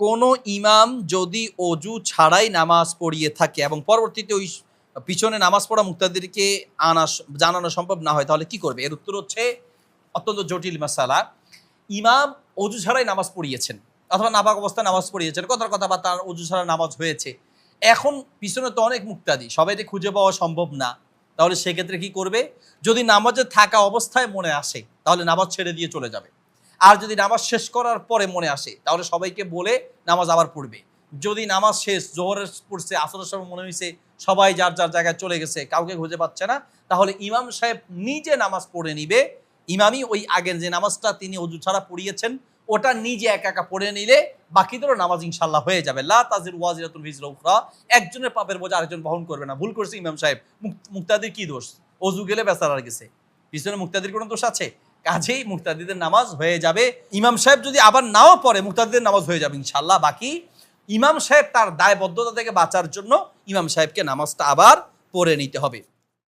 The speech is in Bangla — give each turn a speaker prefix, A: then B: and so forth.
A: কোনো ইমাম যদি অজু ছাড়াই নামাজ পড়িয়ে থাকে এবং পরবর্তীতে ওই পিছনে নামাজ পড়া মুক্তাদেরকে আনা জানানো সম্ভব না হয়, তাহলে কি করবে? এর উত্তর হচ্ছে অত্যন্ত জটিল মাসালা। ইমাম অজু ছাড়াই নামাজ পড়িয়েছেন, অথবা নাপাক অবস্থায় নামাজ পড়িয়েছেন, কথার কথা বা তার অজু ছাড়া নামাজ হয়েছে। এখন পিছনে তো অনেক মুক্তাদি, সবাইকে খুঁজে পাওয়া সম্ভব না। তাহলে সেক্ষেত্রে কি করবে? যদি নামাজে থাকা অবস্থায় মনে আসে, তাহলে নামাজ ছেড়ে দিয়ে চলে যাবে। আর যদি নামাজ শেষ করার পরে মনে আসে, তাহলে সবাইকে বলে নামাজ আবার পড়বে। যদি নামাজ শেষ, জোহরের পড়ছে, আসরের সময় মনে হয়েছে সবাই যার যার জায়গায় চলে গেছে, কাউকে খুঁজে পাচ্ছে না, তাহলে ইমাম সাহেব নিজে নামাজ পড়ে নিবে। ইমামই ওই আগের যে নামাজটা তিনি অজু ছাড়া পড়িয়েছেন, ওটা নিজে একা একা পড়ে নিলে বাকিদেরও নামাজ ইনশাল্লাহ হয়ে যাবে। লা তাজির ওয়াজিরাতুল ভিজরা উখরা, একজনের পাপের বোঝা আরেকজন বহন করবে না। ভুল করছে ইমাম সাহেব। মুক- মুক্তাদির কি দোষ? অজু গেলে বেচারার গেছে। পিছনে মুক্তাদির কোনো দোষ আছে? কাজেই মুক্তাদিদের নামাজ হয়ে যাবে। ইমাম সাহেব যদি আবার নাও পড়ে, মুক্তাদিদের নামাজ হয়ে যাবে ইনশাল্লাহ বাকি ইমাম সাহেব তার দায়বদ্ধতা থেকে বাঁচার জন্য ইমাম সাহেবকে নামাজটা আবার পড়ে নিতে হবে।